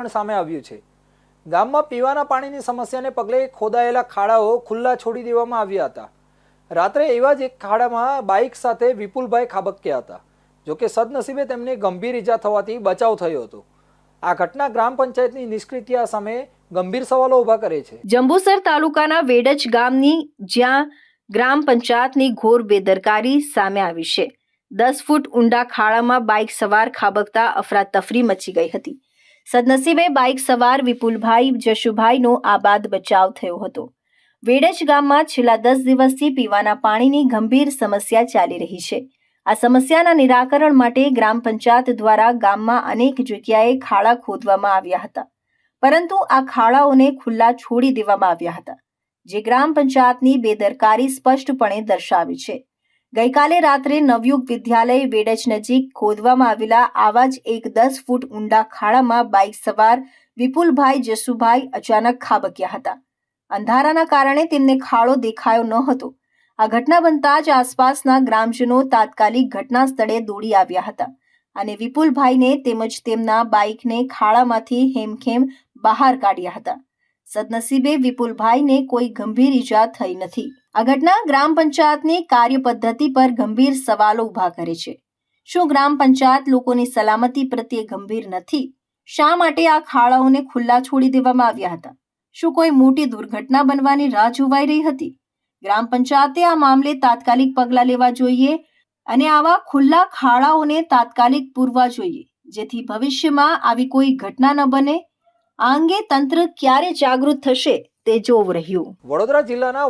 પણ સામે આવ્યું છે. ગામમાં પીવાના પાણીની સમસ્યાને પગલે ખોદાયેલા ખાડાઓ ખુલ્લા છોડી દેવામાં આવ્યા હતા. રાત્રે એવા જ એક ખાડામાં બાઇક સાથે વિપુલભાઈ ખાબક્યા હતા. જોકે સદનસીબે તેમને ગંભીર ઈજા થવાથી બચાવ થયો હતો. આ ઘટના ગ્રામ પંચાયતની નિષ્ક્રિયતા સામે ગંભીર સવાલો ઊભા કરે છે. જંબુસર તાલુકાના વેડજ ગામની જ્યાં ગ્રામ પંચાયતની ઘોર બેદરકારી સામે આવી છે. દસ ફૂટ ઊંડા ખાડામાં બાઇક સવાર ખાબકતા અફરાતફરી મચી ગઈ હતી. સદનસીબે બાઇક સવાર વિપુલભાઈ જશુભાઈનો આબાદ બચાવ થયો હતો. વેડજ ગામમાં છેલ્લા દસ દિવસથી પીવાના પાણીની ગંભીર સમસ્યા ચાલી રહી છે. આ સમસ્યાના નિરાકરણ માટે ગ્રામ પંચાયત દ્વારા ગામમાં અનેક જગ્યાએ ખાડા ખોદવામાં આવ્યા હતા. પરંતુ આ ખાડાઓને ખુલ્લા છોડી દેવામાં આવ્યા હતા, જે ગ્રામ પંચાયતની બેદરકારી સ્પષ્ટપણે દર્શાવી છે. ગઈકાલે રાત્રે નવયુગ વિદ્યાલય વેડજ નજીક ખોદવામાં આવેલા આવા જ એક દસ ફૂટ ઊંડા ખાડામાં બાઇક સવાર વિપુલભાઈ જસુભાઈ અચાનક ખાબક્યા હતા. અંધારાના કારણે તેમને ખાડો દેખાયો ન હતો. આ ઘટના બનતા જ આસપાસના ગ્રામજનો તાત્કાલિક ઘટના સ્થળે દોડી આવ્યા હતા અને વિપુલભાઈને તેમજ તેમના બાઇકને ખાડામાંથી હેમખેમ બહાર કાઢ્યા હતા. સદનસીબે વિપુલભાઈને કોઈ ગંભીર ઈજા થઈ નથી. આ ઘટના ગ્રામ પંચાયતની કાર્ય પદ્ધતિ પર ગંભીર સવાલો ઊભા કરે છે. શું ગ્રામ પંચાયત લોકોની સલામતી પ્રત્યે ગંભીર નથી? શા માટે આ ખાડાઓને ખુલ્લા છોડી દેવામાં આવ્યા હતા? શું કોઈ મોટી દુર્ઘટના બનવાની રાહ જોવાઈ રહી હતી? ગ્રામ પંચાયતે આ મામલે તાત્કાલિક પગલાં લેવા જોઈએ અને આવા ખુલ્લા ખાડાઓને તાત્કાલિક પૂરવા જોઈએ, જેથી ભવિષ્યમાં આવી કોઈ ઘટના ન બને. આ અંગે તંત્ર ક્યારે જાગૃત થશે તે જોવું રહ્યું. વડોદરા જિલ્લાના